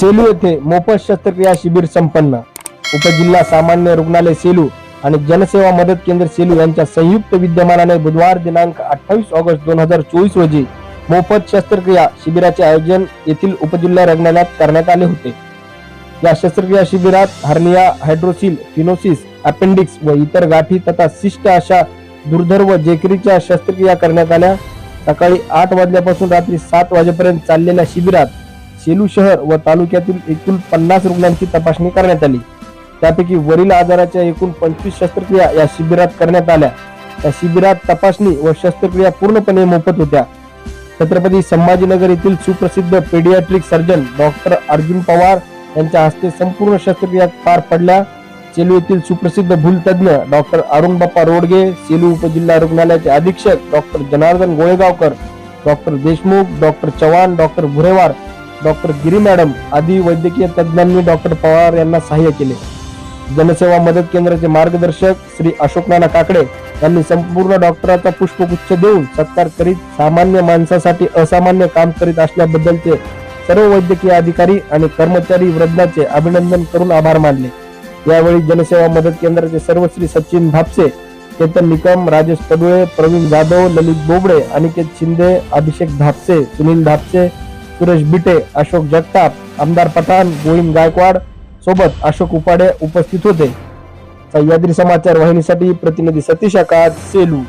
सेलू येथे मोफत शस्त्रक्रिया शिबिर संपन्न. उपजिल्हा सामान्य रुग्णालय सेलू आणि जनसेवा मदत केंद्र सेलू यांच्या संयुक्त विद्यमानाने बुधवार दिनांक अठ्ठावीस ऑगस्ट दोन हजार चोवीस रोजी मोफत शस्त्रक्रिया शिबिराचे आयोजन येथील उपजिल्हा रुग्णालयात करण्यात आले होते. या शस्त्रक्रिया शिबिरात हर्निया हायड्रोसिल फिनोसिस अपेंडिक्स व इतर गाठी तथा शिष्ट अशा दुर्धर व जेकरीच्या शस्त्रक्रिया करण्यात आल्या. सकाळी आठ वाजल्यापासून रात्री सात वाजेपर्यंत चाललेल्या शिबिरात सेलू शहर व तालुक्यातील एकूण पन्नास रुग्णांची तपासणी करण्यात आली. त्यापैकी वरील आजाराच्या एकूण पंचवीस शस्त्रक्रिया या शिबिरात करण्यात आल्या. या शिबिरात तपासणी व शस्त्रक्रिया पूर्णपणे मोफत होत्या. छत्रपती संभाजीनगर येथील सुप्रसिद्ध paediatric surgeon doctor Arjun Pawar यांच्या हस्ते संपूर्ण शस्त्रक्रिया पार पडल्या. सेलू येथील सुप्रसिद्ध भूलतज्ञ डॉक्टर अरुण बाप्पा रोडगे सेलू उपजिल्हा रुग्णालयाचे अधीक्षक doctor Janardan Golegaonkar doctor Deshmukh doctor Chavan doctor Bhurewar doctor Giri madam आदी वैद्यकीय तज्ज्ञांनी डॉक्टर पवार यांना सहाय्य केले. जनसेवा मदत केंद्राचे मार्गदर्शक श्री अशोक नाना काकडे यांनी संपूर्ण डॉक्टराचा पुष्पगुच्छ देऊन सत्कार करीत सामान्य माणसासाठी असामान्य काम करीत असल्याबद्दलचे सर्व वैद्यकीय अधिकारी आणि कर्मचारी वृद्धाचे अभिनंदन करून आभार मानले. यावेळी जनसेवा मदत केंद्राचे सर्व श्री सचिन भापसे केतन निकम राजेश तडुळे प्रवीण जाधव ललित बोबडे अनिकेत शिंदे अभिषेक धापसे सुनील धापसे सुरेश बिटे अशोक जगताप आमदार पठाण गोविंद गायकवाड सोबत अशोक उपाडे उपस्थित होते. सह्याद्री समाचार वाहिनीसाठी प्रतिनिधी सतीश आकाश सेलू.